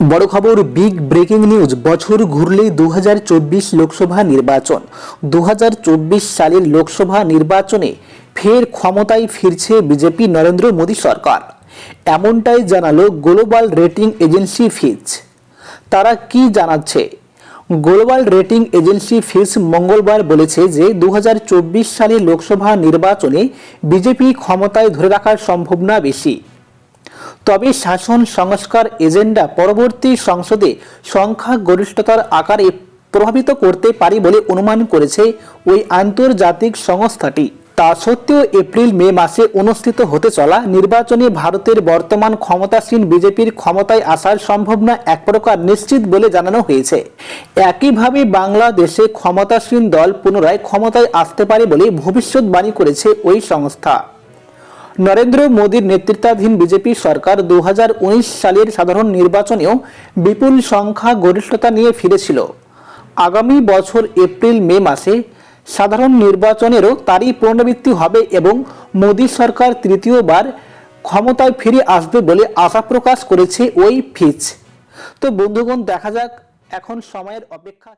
বড় খবর, big breaking news, বছর ঘুরলেই দু হাজার চব্বিশ লোকসভা নির্বাচন। দু হাজার চব্বিশ সালের লোকসভা নির্বাচনে ফের ক্ষমতায় ফিরছে বিজেপি নরেন্দ্র মোদী সরকার। এমনটাই জানালো গ্লোবাল রেটিং এজেন্সি ফিজ। তারা কি জানাচ্ছে? গ্লোবাল রেটিং এজেন্সি ফিস মঙ্গলবার বলেছে যে দু হাজার চব্বিশ সালের লোকসভা নির্বাচনে বিজেপি ক্ষমতায় ধরে রাখার সম্ভাবনা বেশি। তবে শাসন, সংস্কার, এজেন্ডা পরবর্তী সংসদে সংখ্যা গরিষ্ঠতার আকারে প্রভাবিত করতে পারে বলে অনুমান করেছে ওই আন্তর্জাতিক সংস্থাটি। তা সত্ত্বেও এপ্রিল, মে মাসে অনুষ্ঠিত হতে চলা নির্বাচনে ভারতের বর্তমান ক্ষমতাসীন বিজেপির ক্ষমতায় আসার সম্ভাবনা এক প্রকার নিশ্চিত বলে জানানো হয়েছে। একইভাবে বাংলাদেশে ক্ষমতাসীন দল পুনরায় ক্ষমতায় আসতে পারে বলে ভবিষ্যৎবাণী করেছে ওই সংস্থা। নরেন্দ্র মোদীর নেতৃত্বাধীন বিজেপি সরকার দু হাজার উনিশ সালের সাধারণ নির্বাচনেও বিপুল সংখ্যা গরিষ্ঠতা নিয়ে ফিরেছিল। আগামী বছর এপ্রিল, মে মাসে সাধারণ নির্বাচনেরও তারই পুনরাবৃত্তি হবে এবং মোদী সরকার তৃতীয়বার ক্ষমতায় ফিরে আসবে বলে আশা প্রকাশ করেছে ওই ফিচ। তো বন্ধুগণ, দেখা যাক এখন সময়ের অপেক্ষা